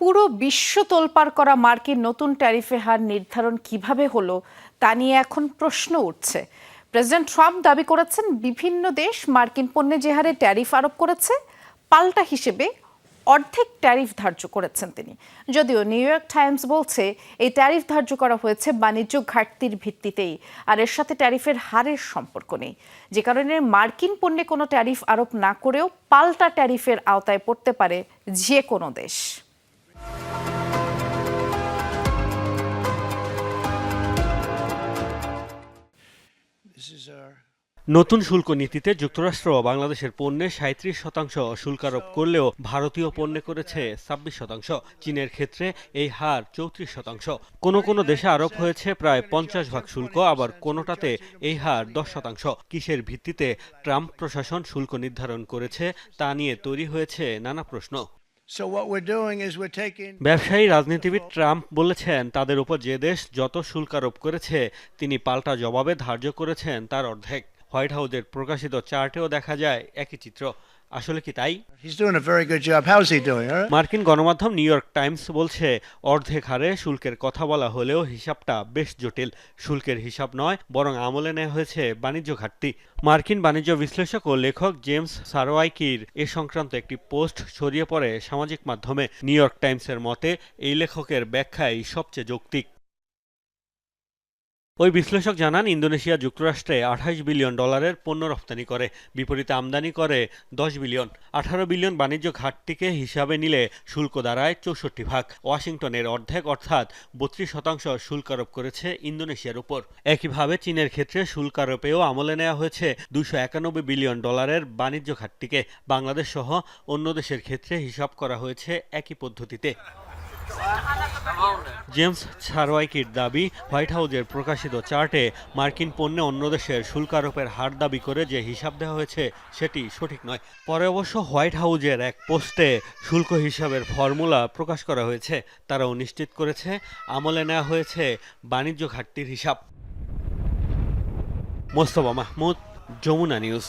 পুরো বিশ্ব তোলপাড় করা মার্কিন নতুন ট্যারিফে হার নির্ধারণ কীভাবে হলো, তা নিয়ে এখন প্রশ্ন উঠছে। প্রেসিডেন্ট ট্রাম্প দাবি করেছেন, বিভিন্ন দেশ মার্কিন পণ্যে যে হারে ট্যারিফ আরোপ করেছে, পাল্টা হিসেবে অর্ধেক ট্যারিফ ধার্য করেছেন তিনি। যদিও নিউ ইয়র্ক টাইমস বলছে, এই ট্যারিফ ধার্য করা হয়েছে বাণিজ্য ঘাটতির ভিত্তিতেই, আর এর সাথে ট্যারিফের হারের সম্পর্ক নেই। যে কারণে মার্কিন পণ্যে কোনো ট্যারিফ আরোপ না করেও পাল্টা ট্যারিফের আওতায় পড়তে পারে যে কোনো দেশ। নতুন শুল্ক নীতিতে যুক্তরাষ্ট্র বাংলাদেশের পণ্যে সাঁত্রিশ শতাংশ শুল্ক আরোপ করলেও ভারতীয় পণ্যে করেছে ছাব্বিশ শতাংশ। চীনের ক্ষেত্রে এই হার চৌত্রিশ শতাংশ। কোনো কোনো দেশে আরোপ হয়েছে প্রায় পঞ্চাশ ভাগ শুল্ক, আবার কোনোটাতে এই হার দশ শতাংশ। কিসের ভিত্তিতে ট্রাম্প প্রশাসন শুল্ক নির্ধারণ করেছে তা নিয়ে তৈরি হয়েছে নানা প্রশ্ন। ব্যবসায়ী রাজনীতিবিদ ট্রাম্প বলেছেন, তাদের উপর যে দেশ যত শুল্ক আরোপ করেছে, তিনি পাল্টা জবাবে ধার্য করেছেন তার অর্ধেক। হোয়াইট হাউসের প্রকাশিত চার্টেও দেখা যায় একই চিত্র। আসলে কি তাই? মার্কিন গণমাধ্যম নিউ ইয়র্ক টাইমস বলছে অর্ধেক হারে শুল্কের কথা বলা হলেও হিসাবটা বেশ জটিল। শুল্কের হিসাব নয় বরং আমলে নেওয়া হয়েছে বাণিজ্য ঘাটতি। মার্কিন বাণিজ্য বিশ্লেষক ও লেখক জেমস সারোয়াইকির এ সংক্রান্ত একটি পোস্ট ছড়িয়ে পড়ে সামাজিক মাধ্যমে। নিউ ইয়র্ক টাইমসের মতে এই লেখকের ব্যাখ্যাই সবচেয়ে যৌক্তিক। ওই বিশ্লেষক জানান, ইন্দোনেশিয়া যুক্তরাষ্ট্রে আঠাশ বিলিয়ন ডলারের পণ্য রপ্তানি করে। বিপরীতে আমদানি করে দশ বিলিয়ন। আঠারো বিলিয়ন বাণিজ্য ঘাটতিকে হিসাবে নিলে শুল্ক দাঁড়ায় চৌষট্টি ভাগ। ওয়াশিংটনের অর্ধেক অর্থাৎ বত্রিশ শতাংশ শুল্ক আরোপ করেছে ইন্দোনেশিয়ার উপর। একইভাবে চীনের ক্ষেত্রে শুল্ক আরোপেও আমলে নেওয়া হয়েছে দুশো একানব্বই বিলিয়ন ডলারের বাণিজ্য ঘাটতিকে। বাংলাদেশ সহ অন্য দেশের ক্ষেত্রে হিসাব করা হয়েছে একই পদ্ধতিতে। জেমস ছারওয়াইকির দাবি, হোয়াইট হাউজের প্রকাশিত চার্টে মার্কিন পণ্যে অন্য দেশের শুল্ক আরোপের হার দাবি করে যে হিসাব দেওয়া হয়েছে, সেটি সঠিক নয়। পরে অবশ্য হোয়াইট হাউজের এক পোস্টে শুল্ক হিসাবের ফর্মুলা প্রকাশ করা হয়েছে। তারাও নিশ্চিত করেছে, আমলে নেওয়া হয়েছে বাণিজ্য ঘাটতির হিসাব। মোস্তফা মাহমুদ, যমুনা নিউজ।